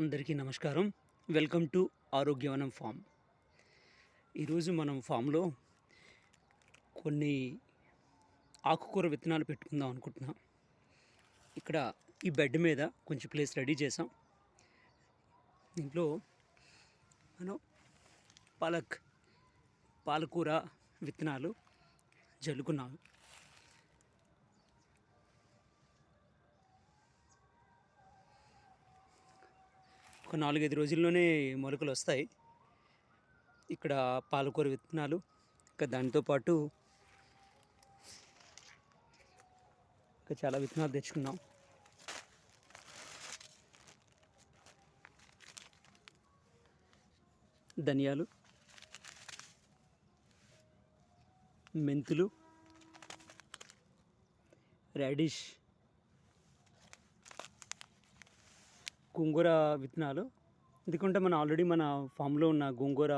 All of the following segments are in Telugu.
అందరికీ నమస్కారం. Welcome to Arogyavanam farm. ఈరోజు మనం ఫామ్లో కొన్ని ఆకుకూర విత్తనాలు పెట్టుకుందాం అనుకుంటున్నాం. ఇక్కడ ఈ బెడ్ మీద కొంచెం ప్లేస్ రెడీ చేసాం దీంట్లో మనం పాలక్ పాలకూర విత్తనాలు జల్లుకున్నాము. ఒక నాలుగైదు రోజుల్లోనే మొలకలు వస్తాయి. ఇక్కడ పాలకూర విత్తనాలు ఇంకా దానితో పాటు ఇంకా చాలా విత్తనాలు తెచ్చుకున్నాం. ధనియాలు మెంతులు రాడిష్ గోంగూర విత్తనాలు. ఎందుకంటే మనం ఆల్రెడీ మన ఫామ్లో ఉన్న గోంగూర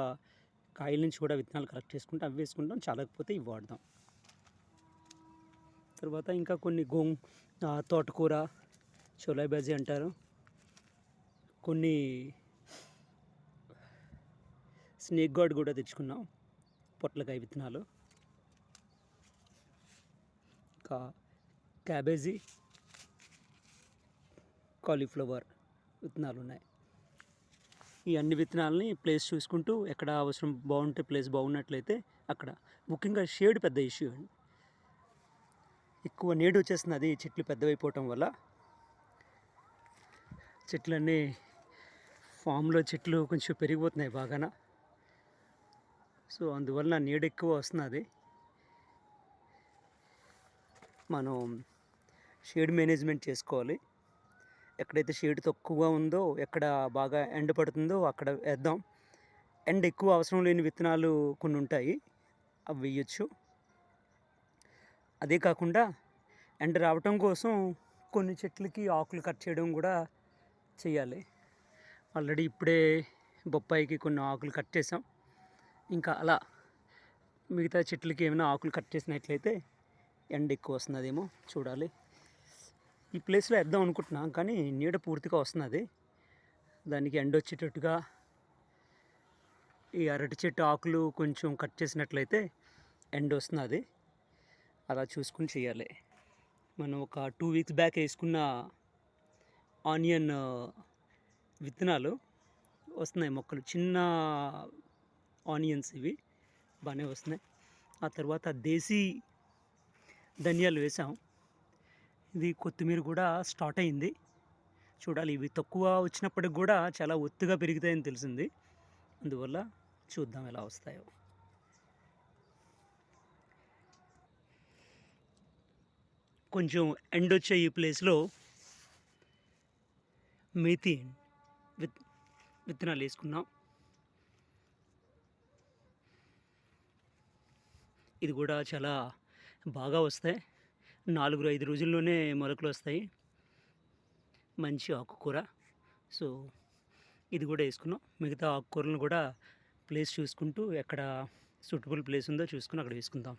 కాయల నుంచి కూడా విత్తనాలు కలెక్ట్ చేసుకుంటే అవి వేసుకుంటాం చాలకపోతే ఇవి వాడదాం తర్వాత ఇంకా కొన్ని గోం తోటకూర చోలా బాజీ అంటారు. కొన్ని స్నేక్ గార్డ్ కూడా తెచ్చుకున్నాం పొట్లకాయ విత్తనాలు. ఇంకా క్యాబేజీ కాలీఫ్లవర్. విత్తనాలు ఉన్నాయి ఈ అన్ని విత్తనాలని ప్లేస్ చూసుకుంటూ ఎక్కడ అవసరం బాగుంటే ప్లేస్ బాగున్నట్లయితే అక్కడ. ముఖ్యంగా షేడ్ పెద్ద ఇష్యూ అండి. ఎక్కువ నీడు వచ్చేస్తుంది అది చెట్లు పెద్దవైపోవటం వల్ల. చెట్లన్నీ ఫామ్లో చెట్లు కొంచెం పెరిగిపోతున్నాయి బాగాన. సో అందువల్ల నీడ ఎక్కువ వస్తున్నది. మనం షేడ్ మేనేజ్మెంట్ చేసుకోవాలి. ఎక్కడైతే షేడ్ తక్కువగా ఉందో ఎక్కడ బాగా ఎండ పడుతుందో అక్కడ వేద్దాం. ఎండ ఎక్కువ అవసరం లేని విత్తనాలు కొన్ని ఉంటాయి. అవి వేయచ్చు. అదే కాకుండా ఎండ రావటం కోసం కొన్ని చెట్లకి ఆకులు కట్ చేయడం కూడా చేయాలి. ఆల్రెడీ ఇప్పుడే బొప్పాయికి కొన్ని ఆకులు కట్ చేసాం ఇంకా అలా మిగతా చెట్లకి ఏమైనా ఆకులు కట్ చేసినట్లయితే ఎండ ఎక్కువ వస్తుందేమో చూడాలి. ఈ ప్లేస్లో వేద్దాం అనుకుంటున్నాం కానీ నీడ పూర్తిగా వస్తున్నది. దానికి ఎండ వచ్చేటట్టుగా ఈ అరటి చెట్టు ఆకులు కొంచెం కట్ చేసినట్లయితే ఎండ వస్తున్నది. అలా చూసుకుని చేయాలి. మనం ఒక టూ వీక్స్ బ్యాక్ వేసుకున్న ఆనియన్ విత్తనాలు వస్తున్నాయి మొక్కలు. చిన్న ఆనియన్స్ ఇవి బాగానే వస్తున్నాయి. ఆ తర్వాత దేశీ ధనియాలు వేసాం. ఇది కొత్తిమీర కూడా స్టార్ట్ అయింది. చూడాలి ఇవి తక్కువ వచ్చినప్పటికి కూడా చాలా ఒత్తుగా పెరుగుతాయని తెలిసింది. అందువల్ల చూద్దాం ఎలా వస్తాయో. కొంచెం ఎండొచ్చే ఈ ప్లేస్లో మేతి విత్ విత్తనాలు వేసుకున్నాం ఇది కూడా చాలా బాగా వస్తాయి. నాలుగు ఐదు రోజుల్లోనే మొలకలు వస్తాయి. మంచి ఆకుకూర. సో ఇది కూడా వేసుకున్నాం. మిగతా ఆకుకూరలను కూడా ప్లేస్ చూసుకుంటూ ఎక్కడ సూటబుల్ ప్లేస్ ఉందో చూసుకుని అక్కడ వేసుకుందాం.